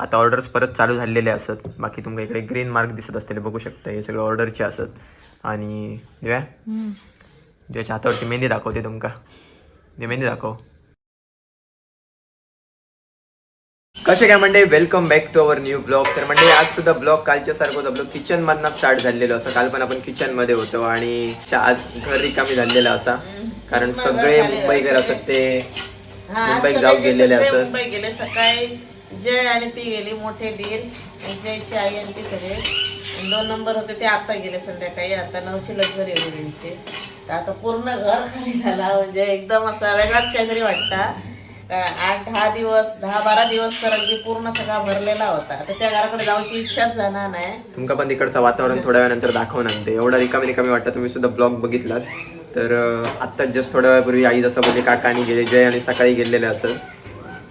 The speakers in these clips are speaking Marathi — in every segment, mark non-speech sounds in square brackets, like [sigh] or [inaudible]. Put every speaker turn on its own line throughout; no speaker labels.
आता ऑर्डर्स परत चालू झालेले असत. बाकी तुमका इकडे ग्रीन मार्क दिसत असतील बघू शकता. हे सगळे ऑर्डरचे असत. आणि दिव्या? दिव्याच्या हातावरची मेहंदी दाखवते तुमका. ते मेहंदी दाखव. कसे काय म्हणजे welcome back to our new blog तर म्हणजे आज सुद्धा ब्लॉग कालच्या सारखं आपलं किचन मधनं स्टार्ट झालेलं असं. काल पण आपण किचनमध्ये होतो आणि आज घर रिकामी झालेलं असा. कारण सगळे मुंबईकर असत ते. मुंबईत जाऊ गेलेले असत.
मुंबई गेले सकाळी. जय आणि ती गेली मोठे दीर. जयची आई आणि ती सगळे. दोन नंबर होते ते आता गेले संध्याकाळी. आता नऊची लक्झरी होती त्यांची तर आता पूर्ण घर खाली झाला म्हणजे एकदम असा वेगळाच काहीतरी वाटता. आठ दहा दिवस दहा बारा दिवस तर अगदी पूर्ण सगळा भरलेला होता. आता त्या घराकडे जाऊची इच्छाच जाणार नाही.
तुमका पण तिकडचं वातावरण थोड्या वेळानंतर दाखवून आणते एवढा रिकामी रिकामी वाटतं तुम्ही सुद्धा ब्लॉग बघितलात. तर आत्ताच जस्ट थोड्या वेळापूर्वी आई जसं बोलली काकानी गेले जय आणि सकाळी गेलेले असं.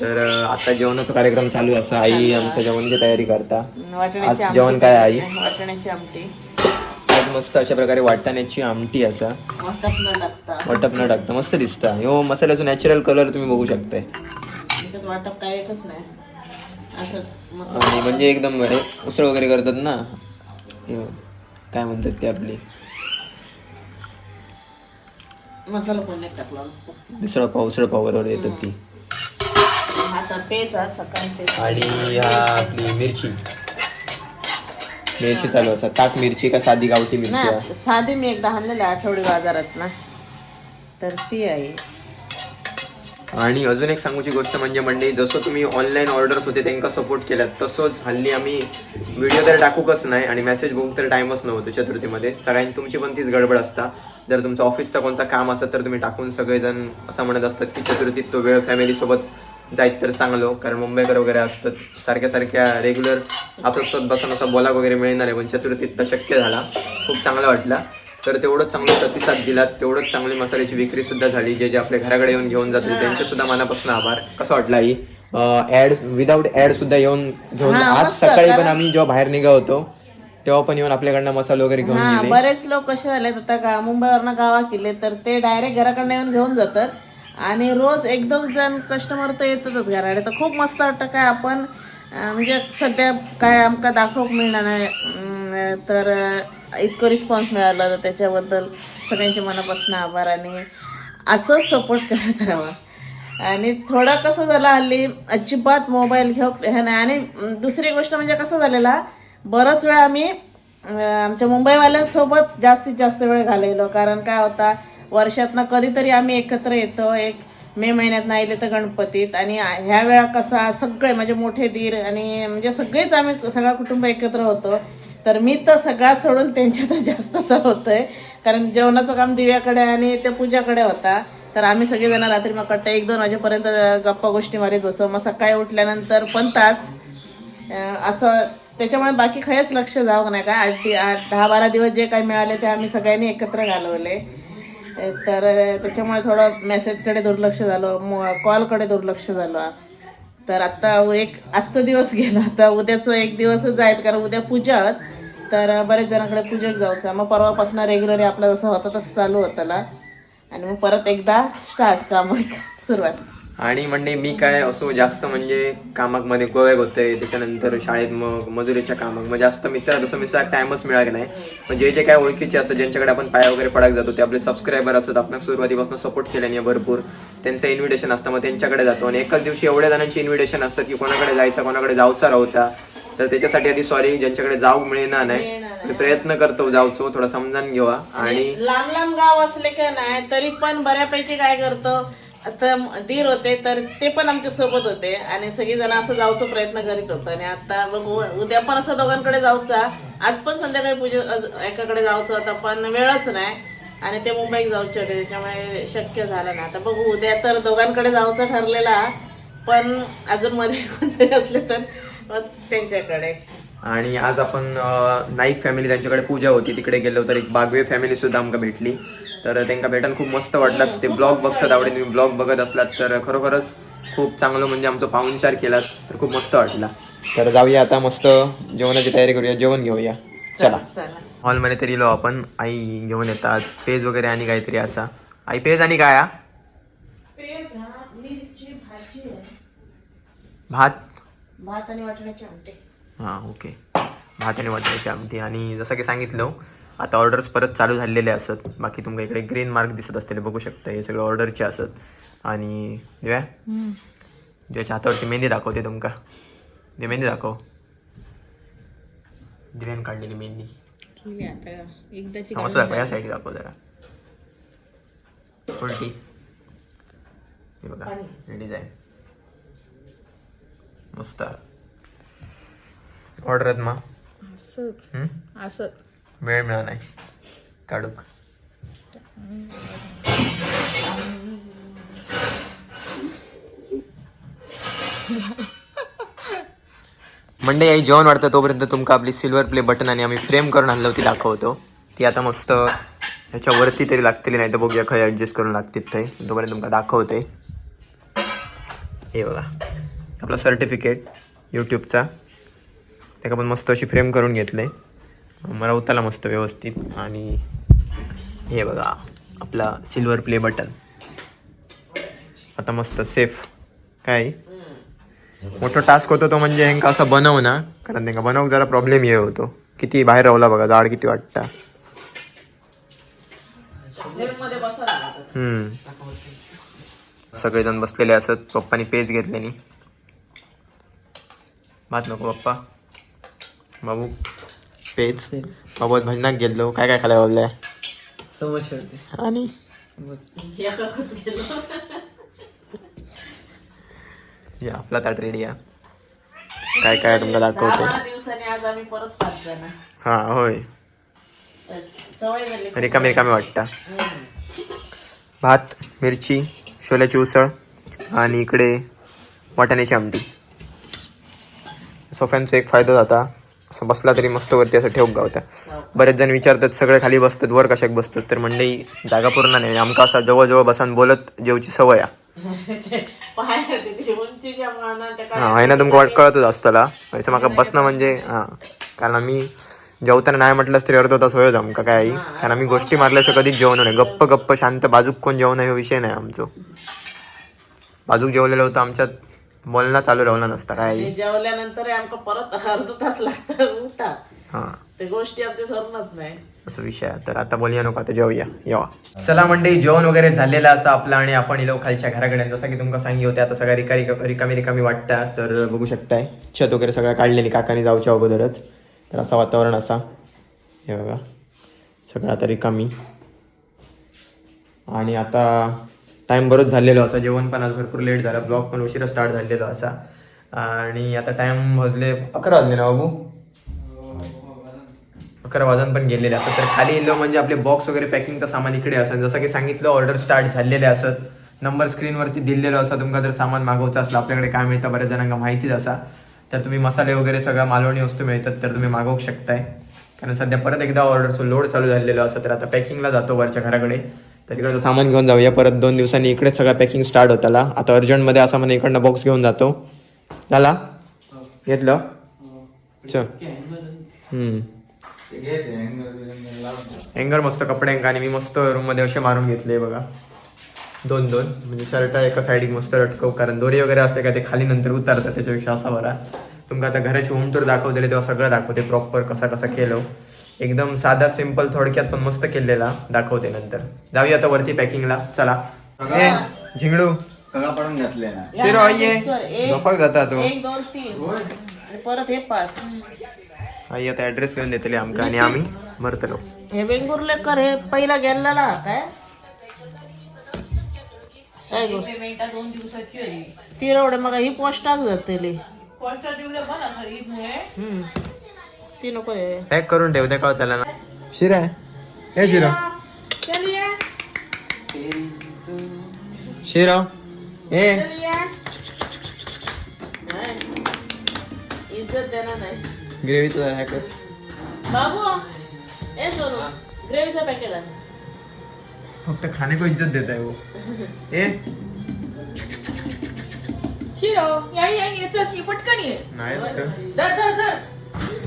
तर आता जेवणाचा कार्यक्रम चालू असा आई आमच्या जेवणाची तयारी करता. आज जेवण काय आई?
वाटण्याची आमटी.
आज मस्त अशा प्रकारे वाटाण्याची आमटी असा.
वाटप न टाकता.
मस्त दिसता. ह्यो मसाल्याचा नॅचरल कलर तुम्ही बघू शकताय.
वाटप काय नाही.
म्हणजे एकदम हे उसळ वगैरे करतात ना. हे काय म्हणतात ते आपली?
मसाला
पाव उसळ पाव बरोबर येतात ती.
आता पेच आज सकाळी
आणि ह्या आपली मिरची. मिरची चालू असतात. ताक मिरची का साधी गावठी मिरची आहे?
साधी मी एकदा आणलेली आठवडी बाजारात ना. तर ती आहे.
आणि अजून एक सांगूची गोष्ट म्हणजे मंडळी जसं तुम्ही ऑनलाईन ऑर्डर्स होते त्यांना सपोर्ट केल्यात तसंच हल्ली आम्ही व्हिडिओ तर टाकूकच नाही आणि मेसेज बघूक तर टाइमच नव्हतं चतुर्थीमध्ये. सगळ्यांनी तुमची पण तीच गडबड असता. जर तुमचं ऑफिसचा कोणता काम असत तर तुम्ही टाकून सगळेजण असं म्हणत असतात की चतुर्थीत तो वेळ फॅमिलीसोबत जायत तर चांगलं कारण मुंबईकर वगैरे असतात सारख्या सारख्या रेग्युलर आपल्यासोबत बसून असं बोला वगैरे मिळणार आहे पण चतुर्थीत तर शक्य झाला. खूप चांगला वाटला. तर तेवढंच चांगला प्रतिसाद दिलात तेवढंच चांगली मसाल्याची विक्री सुद्धा झाली जे जे आपल्या घराकडे येऊन घेऊन जातात त्यांचे सुद्धा मनापासून आभार. कसं वाटलं आई ऍड विदाऊट ऍड सुद्धा येऊन घेऊन
हा,
आज
मस्त,
सकाळी पण आम्ही जेव्हा बाहेर निघा होतो तेव्हा पण येऊन आपल्याकडनं मसाला वगैरे घेऊन
हा
गेले.
बरेच लोक कसे झाले आता का मुंबईवरनं गावा केले तर ते डायरेक्ट घराकडनं येऊन घेऊन जातात. आणि रोज एक दोन जण कस्टमर तर येतातच घराडे तर खूप मस्त वाटतं काय आपण म्हणजे सध्या काय आमका दाखवूक मिळणार नाही. तर इतकं रिस्पॉन्स मिळाला तर त्याच्याबद्दल सगळ्यांचे मनापासून आभार आणि असंच सपोर्ट करत राहावा आणि थोडं कसं झालं हल्ली अजिबात मोबाईल घेऊ हे नाही. आणि दुसरी गोष्ट म्हणजे कसं झालेला बराच वेळ आम्ही आमच्या मुंबईवाल्यांसोबत जास्तीत जास्त वेळ घालवलो. कारण काय होता वर्षातनं कधीतरी आम्ही एकत्र येतो. एक मे महिन्यात नाही आले तर गणपतीत. आणि ह्या वेळा कसा सगळे म्हणजे मोठे दीर आणि म्हणजे सगळेच आम्ही सगळा कुटुंब एकत्र होतो. तर मी तर सगळा सोडून त्यांच्यातच [laughs] जास्त तर होतोय. कारण जेवणाचं काम दिव्याकडे आणि त्या पूजाकडे होता. तर आम्ही सगळेजण रात्री मग कट्ट एक दोन वाजेपर्यंत गप्पा गोष्टी मारीत बसो. मग सकाळी उठल्यानंतर पण ताच. असं त्याच्यामुळे बाकी खयच लक्ष जावं नाही का? आठ आठ दहा बारा दिवस जे काही मिळाले ते आम्ही सगळ्यांनी एकत्र घालवले. तर त्याच्यामुळे थोडं मेसेजकडे दुर्लक्ष झालं कॉलकडे दुर्लक्ष झालं. तर आत्ता एक आजचा दिवस गेला आता उद्याचं एक दिवसच आहेत कारण उद्या पूजा तर बरेच जणांकडे पूजेक जाऊचा. मग परवापासून रेग्युलर आपला जसं होतं तसं चालू होतं आणि मग परत एकदा स्टार्ट काम [laughs] सुरुवात.
आणि म्हणजे मी काय असो जास्त म्हणजे कामामध्ये गोव्याक होते त्याच्यानंतर शाळेत मग मजुरीच्या कामाक मग जास्त मित्र तसं मिसळा टाइमच मिळाला नाही. मग जे जे काय ओळखीचे असतात ज्यांच्याकडे आपण पाया वगैरे पडाक जातो ते आपले सबस्क्रायबर असतात आपण सुरुवातीपासून सपोर्ट केल्याने भरपूर. त्यांचं इन्व्हिटेशन असतं मग त्यांच्याकडे जातो. आणि एकाच दिवशी एवढ्या जणांची इन्व्हिटेशन असतात की कोणाकडे जायचं कोणाकडे जाऊचा राहता तर त्याच्यासाठी आधी सॉरी ज्यांच्याकडे जाऊ मिळणार नाही. मी प्रयत्न करतो जाऊचो थोडा समजावून घेवा. आणि
लांब लांब गाव असले का नाही तरी पण बऱ्यापैकी काय करतो? आता दीर होते तर ते पण आमच्यासोबत होते आणि सगळी जण असं जाऊचा प्रयत्न करीत होतो. आणि आता बघू उद्या पण असं दोघांकडे जाऊचा. आज पण संध्याकाळी पूजे एकाकडे जाऊचं. होतं पण वेळच नाही. आणि ते मुंबईत जाऊचे होते त्याच्यामुळे शक्य झालं नाही. आता बघू उद्या तर दोघांकडे जाऊचं ठरलेला. पण अजून मध्ये [laughs] कोणतरी असले तर त्यांच्याकडे.
आणि आज आपण नाईक फॅमिली त्यांच्याकडे पूजा होती. तिकडे गेलो तर एक बागवे फॅमिली सुद्धा आमका भेटली. तर त्यांना भेटायला खूप मस्त वाटलं. ते ब्लॉग बघतात आवडे तुम्ही ब्लॉग बघत असलात तर खरोखरच खूप चांगलं म्हणजे आमचं पाहुणचार केलात तर खूप मस्त वाटला. तर जाऊया आता मस्त जेवणाची तयारी करूया जेवण घेऊया. चला. हॉलमध्ये तरी लो आपण आई घेऊन येतात पेज वगैरे आणि काहीतरी असा. आई पेज आणि काय हा? भात?
भात आणि वाटण्याची आमटे.
हां ओके. भात आणि वाटाण्याची आमटी. आणि जसं की सांगितलं आता ऑर्डर्स परत चालू झालेले असत. बाकी तुमका इकडे ग्रीन मार्क दिसत असतील बघू शकता हे सगळे ऑर्डरचे असत. आणि दिव्या ज्याच्या हातावरती मेहंदी दाखवते तुमका. दे मेहंदी दाखव. दिव्यान काढलेली मेहंदी. मस्त दाखव या साईड दाखव जरा. उलटी. हे बघा डिझाईन मस्त. ऑर्डर आहेत मग
असं.
हम्म?
असं.
वेळ मिळा नाही. काढूक. मंडे आई जेवण वाढतं तोपर्यंत तुमका आपली सिल्वर प्ले बटन आणि आम्ही फ्रेम करून आणलं होती दाखवतो. ती आता मस्त ह्याच्यावरती तरी लागतील नाही तर बघूया खय ॲडजस्ट करून लागतील ते. तोपर्यंत तुमका दाखवते. हे बघा. आपला सर्टिफिकेट यूट्यूबचा त्याका पण मस्त अशी फ्रेम करून घेतले. मरवताला मस्त व्यवस्थित. आणि हे बघा आपला सिल्वर प्ले बटन आता मस्त सेफ काय? मोठा टास्क होतो तो म्हणजे हेंका असं बनव ना. कारण त्यांना बनवूक जरा प्रॉब्लेम हे होतो. किती बाहेर राहला बघा जाड किती वाटता. हम्म. सगळेजण बसलेले असत पप्पानी पेज घेतल्यानी भात नको पप्पा. बाबू. पेज बाबू भजनाक गेलो. काय काय खाल्या बाबल्या?
होते.
आणि. या आपला ताट रेडी या. काय काय तुमका दाखवतो?
दहा दिवसांनी आज आम्ही परत पाच जण.
हा होय.
सवय झाली
रिकामी रिकामी वाटता. भात मिरची छोल्याची उसळ आणि इकडे वाटाण्याची आमटी. सोफ्यांचा एक फायदा जाता असं बसला तरी मस्त वरती असं ठेवूक गावता. बरेच जण विचारतात सगळे खाली बसतात वर कशाक बसतात? तर मंडई जागा पूर्ण नाही. आमका असा जवळजवळ बसान बोलत जेवची सवय आहे ना तुमका वाट कळतच असताला. असं म्हाका बसणं म्हणजे हा. कारण आम्ही जेवताना नाही म्हटलंच तरी अर्धा तास होय आमका काय आई. कारण आम्ही गोष्टी मारल्याशिवाय कधीच जेवण नाही. गप्प गप्प शांत बाजूक कोण जेवण हे विषय नाही आमचो. बाजूक जेवलेलं होतं आमच्यात बोलणं चालू राहिला नसता काय.
जेवल्यानंतर आमका परत अर्धा तास लागतात उठा
हा.
ते गोष्टी आमच्या नाही.
असं विषय आहे. तर आता बोलूया नको आता जेवूया. येवा. चला मंडळी जेवण वगैरे झालेलं असं आपलं आणि आपण इलो खालच्या घराकडे. जसं की तुमका सांगी होते आता सगळ्या रिका रिका- रिकामी रिकामी वाटता तर बघू शकताय छत वगैरे सगळं काढलेली काकाने जाऊच्या अगोदरच. तर असं वातावरण असा. हे बघा. सगळं आता रिकामी. आणि आता टाईम बरोच झालेलो असा जेवण पण आज भरपूर लेट झाला ब्लॉग पण उशिरा स्टार्ट झालेलो असा. आणि आता टाइम वाजले अकरा वाजले ना बाबू? अकरा वाजून पण गेलेले असतात तर खाली येलो म्हणजे आपले बॉक्स वगैरे पॅकिंगचं सामान इकडे असत जसं की सांगितलं ऑर्डर स्टार्ट झालेले असत नंबर स्क्रीनवरती दिलेलो असा तुमका जर सामान मागवचं असलं आपल्याकडे काय मिळतं बऱ्याच जणांना माहितीच असा. तर तुम्ही मसाले वगैरे सगळ्या मालवणी वस्तू मिळतात तर तुम्ही मागवू शकताय. कारण सध्या परत एकदा ऑर्डरचं लोड चालू झालेलो असं तर आता पॅकिंगला जातो वरच्या घराकडे. तर इकडचं सामान घेऊन जाऊया. परत दोन दिवसांनी इकडे सगळं पॅकिंग स्टार्ट होताला आता अर्जंटमध्ये असा म्हणे इकडनं बॉक्स घेऊन जातो. झाला? घेतलं? चल. हँगर मस्त कपडे आणि मी मस्त रूममध्ये असे मारून घेतले बघा. दोन दोन. म्हणजे शर्ट एका साईडिक मस्त लटकव कारण दोरी वगैरे असते का ते खाली नंतर उतारतात त्याच्यापेक्षा असा बरा. तुमका आता घराची होम टूर दाखवलेले तेव्हा सगळं दाखवते प्रॉपर कसा कसा केलं. एकदम साधा सिंपल थोडक्यात पण मस्त केलेला. दाखवते नंतर. जाऊया आता वरती पॅकिंगला चला. ए झिंगडू.
कगा पडून घातले
शिरो आई ये. झोपाक जाता तो.
एक दोन तीन. आणि परत हे पाच.
आई आता ऍड्रेस घेऊन देतले आमका आणि आम्ही भरतलो
हे वेंगुर्लेकर हे पहिला गेलेला काय?
दोन दिवसाची
ती रवडे मग ही पोस्टाक जातली.
फर्स्ट दिवले पण असं
हम्म. ती नको हे.
पॅक करून ठेव ते कळत त्याला ना. शिरा हे शिरा. शिरा. ए
इज्जत देणार नाही
ग्रेव्ही तुझा ह्या कर
बाबू ए सोनू ग्रेव्हीचा पॅकेट आहे
फक्त खाने को इज्जत देता है वो. ए.
हिरो या या ये चल ये पटकन ये.
नाही तर.
धर धर धर.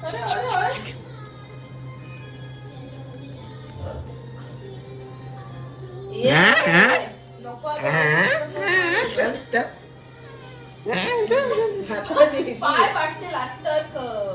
होईल, होईल.
धन
अरे, अरे, अरे.
ये
नको आता. पाय पाठचे लागतात खर